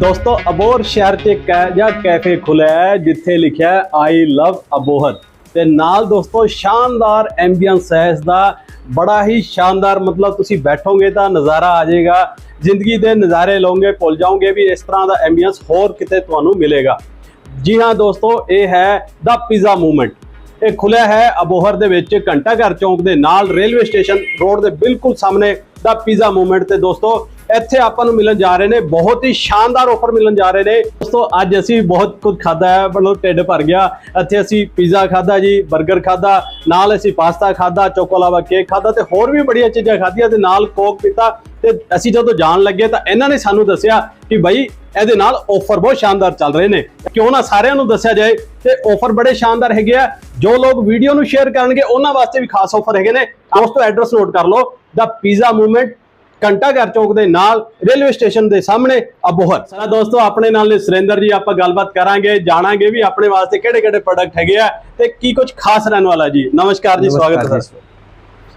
ਦੋਸਤੋ, ਅਬੋਹਰ ਸ਼ਹਿਰ 'ਚ ਇੱਕ ਹੈ ਜਾਂ ਕੈਫੇ ਖੁੱਲਿਆ ਹੈ, ਜਿੱਥੇ ਲਿਖਿਆ ਹੈ ਆਈ ਲਵ ਅਬੋਹਰ ਤੇ ਨਾਲ ਦੋਸਤੋ, ਸ਼ਾਨਦਾਰ ਐਂਬੀਅੰਸ ਹੈ ਇਸ ਦਾ। ਬੜਾ ਹੀ ਸ਼ਾਨਦਾਰ, ਮਤਲਬ ਤੁਸੀਂ ਬੈਠੋਗੇ ਤਾਂ ਨਜ਼ਾਰਾ ਆ ਜਾਏਗਾ। ਜ਼ਿੰਦਗੀ ਦੇ ਨਜ਼ਾਰੇ ਲਓਗੇ, ਭੁੱਲ ਜਾਓਗੇ ਵੀ ਇਸ ਤਰ੍ਹਾਂ ਦਾ ਐਂਬੀਅੰਸ ਹੋਰ ਕਿਤੇ ਤੁਹਾਨੂੰ ਮਿਲੇਗਾ। ਜੀ ਹਾਂ ਦੋਸਤੋ, ਇਹ ਹੈ ਦਾ ਪੀਜ਼ਾ ਮੂਵਮੈਂਟ ਇਹ ਖੁੱਲਿਆ ਹੈ ਅਬੋਹਰ ਦੇ ਵਿੱਚ ਘੰਟਾ ਘਰ ਚੌਂਕ ਦੇ ਨਾਲ ਰੇਲਵੇ ਸਟੇਸ਼ਨ ਰੋਡ ਦੇ ਬਿਲਕੁਲ ਸਾਹਮਣੇ ਦਾ ਪੀਜ਼ਾ ਮੂਵਮੈਂਟ ਤੇ। ਦੋਸਤੋ ਇੱਥੇ ਆਪਾਂ ਨੂੰ ਮਿਲਣ ਜਾ ਰਹੇ ਨੇ, ਬਹੁਤ ਹੀ ਸ਼ਾਨਦਾਰ ਆਫਰ ਮਿਲਣ ਜਾ ਰਹੇ ਨੇ। ਦੋਸਤੋ, ਅੱਜ ਅਸੀਂ ਬਹੁਤ ਕੁਝ ਖਾਦਾ ਹੈ, ਮਤਲਬ ਢਿੱਡ ਭਰ ਗਿਆ। ਇੱਥੇ ਅਸੀਂ ਪੀਜ਼ਾ ਖਾਦਾ ਜੀ 버ਗਰ ਖਾਦਾ ਨਾਲ ਅਸੀਂ ਪਾਸਤਾ ਖਾਦਾ ਚੋਕੋਲਾਵਾ ਕੇਕ ਖਾਦਾ ਤੇ ਹੋਰ ਵੀ ਬੜੀਆਂ ਚੀਜ਼ਾਂ ਖਾਧੀਆਂ ਤੇ ਨਾਲ ਕੋਕ ਪੀਤਾ। ਤੇ ਅਸੀਂ ਜਦੋਂ ਜਾਣ ਲੱਗੇ ਤਾਂ ਇਹਨਾਂ ਨੇ ਸਾਨੂੰ ਦੱਸਿਆ ਕਿ ਭਾਈ ਇਹਦੇ ਨਾਲ ਆਫਰ ਬਹੁਤ ਸ਼ਾਨਦਾਰ ਚੱਲ ਰਹੇ ਨੇ। ਕਿਉਂ ਨਾ ਸਾਰਿਆਂ ਨੂੰ ਦੱਸਿਆ ਜਾਏ ਤੇ ਆਫਰ ਬੜੇ ਸ਼ਾਨਦਾਰ ਹੈਗੇ ਆ। ਜੋ ਲੋਕ ਵੀਡੀਓ ਨੂੰ ਸ਼ੇਅਰ ਕਰਨਗੇ, ਉਹਨਾਂ ਵਾਸਤੇ ਵੀ ਖਾਸ ਆਫਰ ਹੈਗੇ ਨੇ। ਦੋਸਤੋ ਐਡਰੈਸ ਨੋਟ ਕਰ ਲਓ। ਦਾ ਪੀਜ਼ਾ ਮੂਵਮੈਂਟ ਘੰਟਾ ਘਰ ਚੌਕ ਦੇ ਨਾਲ ਰੇਲਵੇ ਸਟੇਸ਼ਨ ਦੇ ਸਾਹਮਣੇ ਅਬੋਹਰ ਸਾਡਾ ਦੋਸਤੋ ਆਪਣੇ ਨਾਲ ਨੇ ਸੁਰਿੰਦਰ ਜੀ ਆਪਾਂ ਗੱਲਬਾਤ ਕਰਾਂਗੇ ਜਾਣਾਂਗੇ ਵੀ ਆਪਣੇ ਵਾਸਤੇ ਕਿਹੜੇ ਕਿਹੜੇ ਪ੍ਰੋਡਕਟ ਹੈਗੇ ਆ ਤੇ ਕੀ ਕੁਝ ਖਾਸ ਰਹਿਣ वाला जी नमस्कार जी स्वागत है सर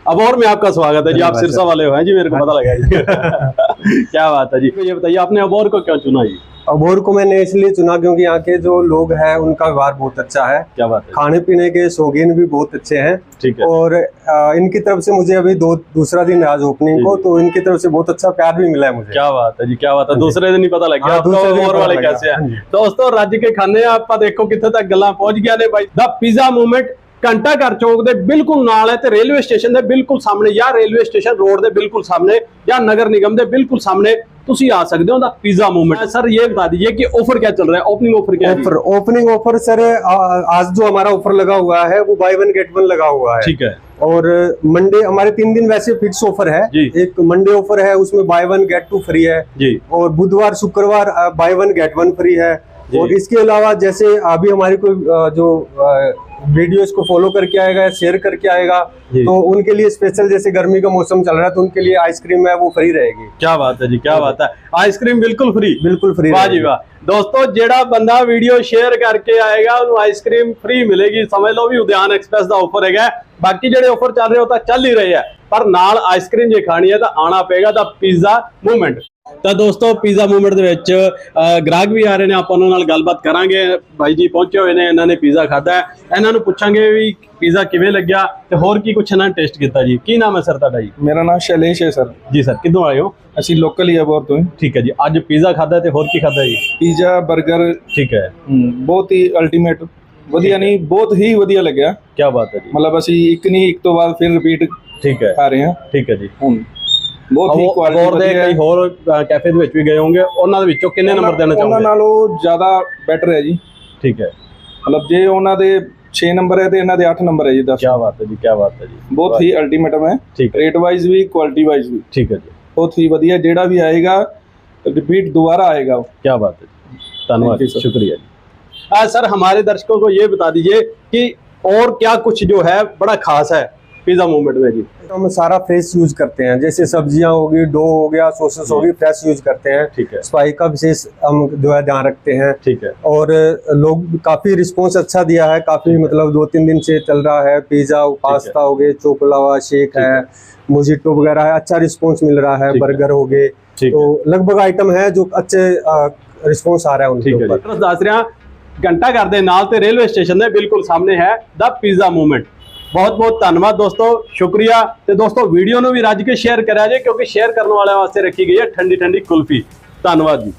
अबोहर में आपका स्वागत है जी आप धन्यवाद सिरसा वाले हो हैं जी मेरे को पता लगा जी क्या बात है जी? तो ये बताइए आपने अबोर को क्यों चुना जी अबोर को मैंने इसलिए चुना क्योंकि यहाँ के जो लोग हैं उनका व्यवहार बहुत अच्छा है। क्या बात है? खाने पीने के शौकीन भी बहुत अच्छे हैं। ठीक है। और आ, इनकी तरफ़ से मुझे अभी दो दूसरा दिन आज ओपनिंग को तो इनकी तरफ़ से बहुत अच्छा प्यार भी मिला है मुझे। क्या बात है जी क्या बात है। हाँ दूसरे दिन ही पता लग गया हाँ, हाँ दोस्तों राज्य के खाने आप देखो कितने तक गला पहुँच गया पिज्जा मूवमेंट ਘੰਟਾ ਘਰ ਚੌਕ ਦੇ ਬਿਲਕੁਲ ਨਾਲ ਹੈ ਤੇ ਰੇਲਵੇ ਸਟੇਸ਼ਨ ਦੇ ਬਿਲਕੁਲ ਸਾਹਮਣੇ ਜਾਂ ਰੇਲਵੇ ਸਟੇਸ਼ਨ ਰੋਡ ਦੇ ਬਿਲਕੁਲ ਸਾਹਮਣੇ ਜਾਂ ਨਗਰ ਨਿਗਮ ਦੇ ਬਿਲਕੁਲ ਸਾਹਮਣੇ ਤੁਸੀਂ ਆ सकते हो ਦਾ पिज्जा मोमेंट सर ये बता दीजिए कि ऑफर क्या चल रहा है ओपनिंग ऑफर क्या ऑफर ओपनिंग ऑफर सर आज जो हमारा ऑफर लगा हुआ है वो बाय वन गेट वन लगा हुआ है ठीक है और मंडे हमारे तीन दिन वैसे फिक्स ऑफर है एक मंडे ऑफर है उसमें buy one get two free है जी और बुधवार शुक्रवार buy one get one free है और इसके अलावा जैसे अभी हमारी कोई अ, जो वीडियो इसको फॉलो करके आएगा शेयर करके आएगा जी। तो उनके लिए स्पेशल जैसे गर्मी का मौसम चल रहा है तो उनके लिए आइसक्रीम है वो फ्री रहेगी क्या बात है जी क्या बात है ਆਈਸਕ੍ਰੀਮ ਬਿਲਕੁਲ ਫ੍ਰੀ बिल्कुल फ्री ਵਾਹ ਜੀ ਵਾਹ ਦੋਸਤੋ ਜਿਹੜਾ ਬੰਦਾ ਵੀਡੀਓ ਸ਼ੇਅਰ ਕਰਕੇ ਆਏਗਾ ਉਹਨੂੰ ਆਈਸਕ੍ਰੀਮ ਫ੍ਰੀ ਮਿਲੇਗੀ ਸਮਝ ਲਓ ਵੀ ਉਦਿਆਨ ਐਕਸਪ੍ਰੈਸ ਦਾ ਆਫਰ ਹੈਗਾ ਬਾਕੀ ਜਿਹੜੇ ਆਫਰ ਚੱਲ ਰਹੇ ਉਹ ਤਾਂ ਚੱਲ ਹੀ ਰਹੇ ਆ ਪਰ ਨਾਲ ਆਈਸਕ੍ਰੀਮ ਜੇ ਖਾਣੀ ਹੈ ਤਾਂ ਆਣਾ ਪਏਗਾ ਤਾਂ ਪੀਜ਼ਾ ਮੂਵਮੈਂਟ ਤਾਂ ਦੋਸਤੋ ਪੀਜ਼ਾ ਮੂਵਮੈਂਟ ਦੇ ਵਿੱਚ ਗ੍ਰਾਹਕ ਵੀ ਆ ਰਹੇ ਨੇ ਆਪਾਂ ਉਹਨਾਂ ਨਾਲ ਗੱਲਬਾਤ ਕਰਾਂਗੇ। ਭਾਈ ਜੀ ਪਹੁੰਚੇ ਹੋਏ ਨੇ ਇਹਨਾਂ ਨੇ ਪੀਜ਼ਾ ਖਾਦਾ ਹੈ। ਇਹਨਾਂ ਨੂੰ ਪੁੱਛਾਂਗੇ ਵੀ ਪੀਜ਼ਾ ਕਿਵੇਂ ਲੱਗਿਆ ਤੇ ਹੋਰ ਕੀ ਕੁਛ ਇਹਨਾਂ ਨੇ ਟੇਸਟ ਕੀਤਾ ਜੀ। ਕੀ ਨਾਮ ਹੈ ਸਰ ਤੁਹਾਡਾ ਜੀ? ਮੇਰਾ ਨਾਮ ਸ਼ੈਲੇਸ਼ ਹੈ ਸਰ ਜੀ ਸਰ ਕਿੱਥੋਂ ਆਏ ਹੋ? ਅਸੀਂ ਲੋਕਲ ਹੀ ਅਬੋਰ ਤੋਂ ਠੀਕ ਹੈ ਜੀ। ਅੱਜ ਪੀਜ਼ਾ ਖਾਦਾ ਤੇ ਹੋਰ ਕੀ ਖਾਦਾ ਜੀ? ਪੀਜ਼ਾ 버ਗਰ ਠੀਕ ਹੈ। ਬਹੁਤ ਹੀ ਅਲਟੀਮੇਟ ਵਧੀਆ ਨਹੀਂ ਬਹੁਤ ਹੀ ਵਧੀਆ ਲੱਗਿਆ। ਕੀ ਬਾਤ ਹੈ ਜੀ। ਮਤਲਬ ਅਸੀਂ ਇੱਕ ਨਹੀਂ ਇੱਕ ਤੋਂ ਬਾਅਦ ਫਿਰ ਰਿਪੀਟ ਠੀਕ ਹੈ। ਖਾ ਰਹੇ ਹਾਂ। ਠੀਕ ਹੈ ਜੀ। ਹੁਣ ਬਹੁਤ ਹੀ ਹੋਰ ਕੁਆਲਿਟੀ ਦੇ ਵਧੀਆ ਕਈ ਹੈ ਹੋਰ ਕੈਫੇ ਦੇ ਵਿੱਚ ਵੀ ਗਏ ਹੋਵੋਗੇ ਉਹਨਾਂ ਦੇ ਵਿੱਚੋਂ ਕਿੰਨੇ ਨੰਬਰ ਦੇਣਾ ਉਹਨਾਂ ਚਾਹੋਗੇ ਨਾਲੋਂ ਜ਼ਿਆਦਾ ਬੈਟਰ ਹੈ ਜੀ ਠੀਕ ਹੈ ਮਤਲਬ ਜੇ ਉਹਨਾਂ ਦੇ 6 ਨੰਬਰ ਹੈ ਤੇ ਇਹਨਾਂ ਦੇ 8 ਨੰਬਰ ਹੈ ਜੀ 10 ਕੀ ਬਾਤ ਹੈ ਜੀ ਕੀ ਬਾਤ ਹੈ ਜੀ ਬਹੁਤ ਹੀ ਅਲਟੀਮੇਟਮ ਹੈ ਠੀਕ ਹੈ ਰੇਟ ਵਾਈਜ਼ ਵੀ ਕੁਆਲਿਟੀ ਵਾਈਜ਼ ਵੀ ਠੀਕ ਹੈ ਜੀ ਬਹੁਤ ਹੀ ਵਧੀਆ ਜਿਹੜਾ ਵੀ ਆਏਗਾ ਰਿਪੀਟ ਦੁਬਾਰਾ ਆਏਗਾ ਉਹ क्या बात है धन्यवाद Thank you, sir. शुक्रिया जी आ, सर हमारे दर्शकों को ये बता दीजिए कि और क्या कुछ जो है बड़ा खास है पिज्जा मूवमेंट में जी तो हम सारा फ्रेश यूज करते हैं जैसे सब्जियां होगी डो हो गया सॉसेस होगी फ्रेश यूज करते हैं ठीक है सफाई का विशेष हम जो है ध्यान रखते हैं ठीक है और लोग काफी रिस्पॉन्स अच्छा दिया है काफी मतलब दो तीन दिन से चल रहा है पिज्जा पास्ता हो गए चोकलावा शेक ठीक है मोजिटो वगैरह है अच्छा रिस्पॉन्स मिल रहा है ठीक है। बर्गर हो गए ठीक तो लगभग आइटम है जो अच्छे रिस्पॉन्स आ रहा है उनके ਠੀਕ ਹੈ ਜੀ ऊपर ਐਡਰੈਸ ਦੱਸ ਰਿਹਾ ਘੰਟਾ ਘਰ ਦੇ ਨਾਲ ਤੇ ਰੇਲਵੇ ਸਟੇਸ਼ਨ ਦੇ ਬਿਲਕੁਲ ਸਾਹਮਣੇ ਹੈ ਦਾ ਪੀਜ਼ਾ ਮੂਵਮੈਂਟ ਬਹੁਤ ਬਹੁਤ ਧੰਨਵਾਦ ਦੋਸਤੋ, ਸ਼ੁਕਰੀਆ। ਤੇ ਦੋਸਤੋ ਵੀਡੀਓ ਨੂੰ ਵੀ ਰੱਜ ਕੇ ਸ਼ੇਅਰ ਕਰਿਆ ਜੇ, ਕਿਉਂਕਿ ਸ਼ੇਅਰ ਕਰਨ ਵਾਲਿਆਂ ਵਾਸਤੇ ਰੱਖੀ ਗਈ ਹੈ ਠੰਡੀ ਠੰਡੀ ਕੁਲਫੀ। ਧੰਨਵਾਦ ਜੀ।